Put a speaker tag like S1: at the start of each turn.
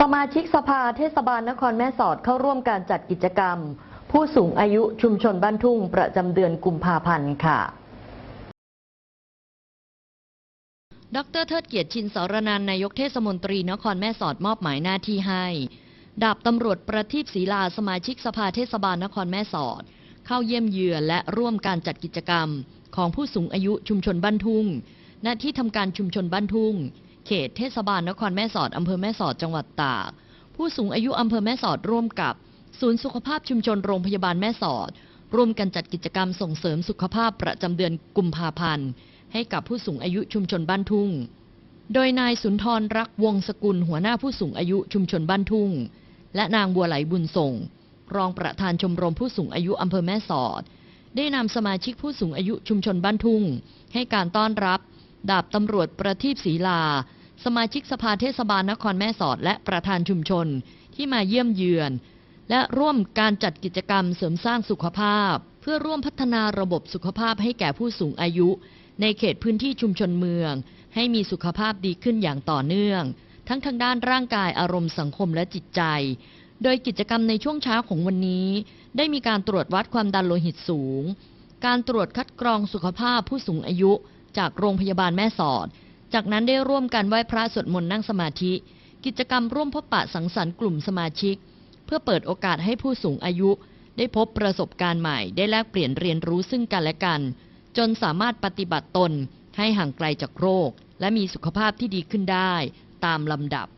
S1: สมาชิกสภาเทศบาลนครแม่สอดเข้าร่วมการจัดกิจกรรม ผู้สูงอายุชุมชนบ้านทุ่งประจำเดือนกุมภาพันธ์ค่ะ
S2: ดรเทิดเกียรติชินสารนันนายกเทศมนตรีนครแม่สอดมอบหมายหน้าที่ให้ ดาบตำรวจประทีปศรีลาสมาชิกสภาเทศบาลนครแม่สอด เข้าเยี่ยมเยือนและร่วมการจัดกิจกรรม ของผู้สูงอายุชุมชนบ้านทุ่ง ณที่ทำการชุมชนบ้านทุ่ง เขตเทศบาลนครแม่สอดอำเภอแม่สอดจังหวัดตาก ผู้สูงอายุอำเภอแม่สอดร่วมกับศูนย์สุขภาพชุมชนโรงพยาบาลแม่สอด ร่วมกันจัดกิจกรรมส่งเสริมสุขภาพประจำเดือนกุมภาพันธ์ ให้กับผู้สูงอายุชุมชนบ้านทุ่ง โดยนายสุนทรรักวงศกุลหัวหน้าผู้สูงอายุชุมชนบ้านทุ่ง และนางบัวไหลบุญส่ง รองประธานชมรมผู้สูงอายุอำเภอแม่สอด ได้นำสมาชิกผู้สูงอายุชุมชนบ้านทุ่ง ให้การต้อนรับ ดาบตำรวจประทีปศรีลา สมาชิกสภาเทศบาลนครแม่สอด และประธานชุมชนที่มาเยี่ยมเยือน และร่วมการจัดกิจกรรมเสริมสร้างสุขภาพ เพื่อร่วมพัฒนาระบบสุขภาพให้แก่ผู้สูงอายุ ในเขตพื้นที่ชุมชนเมือง ให้มีสุขภาพดีขึ้นอย่างต่อเนื่อง ทั้งทางด้านร่างกายอารมณ์สังคมและจิตใจ โดยกิจกรรมในช่วงเช้าของวันนี้ ได้มีการตรวจวัดความดันโลหิตสูง การตรวจคัดกรองสุขภาพผู้สูงอายุ จากโรงพยาบาลแม่สอด จากนั้นได้ร่วมกันไหว้พระสวดมนต์นั่งสมาธิ กิจกรรมร่วมพบปะสังสรรค์กลุ่มสมาชิก เพื่อเปิดโอกาสให้ผู้สูงอายุ ได้พบประสบการณ์ใหม่ ได้แลกเปลี่ยนเรียนรู้ซึ่งกันและกัน จนสามารถปฏิบัติตนให้ห่างไกลจากโรค และมีสุขภาพที่ดีขึ้นได้ ตามลำดับ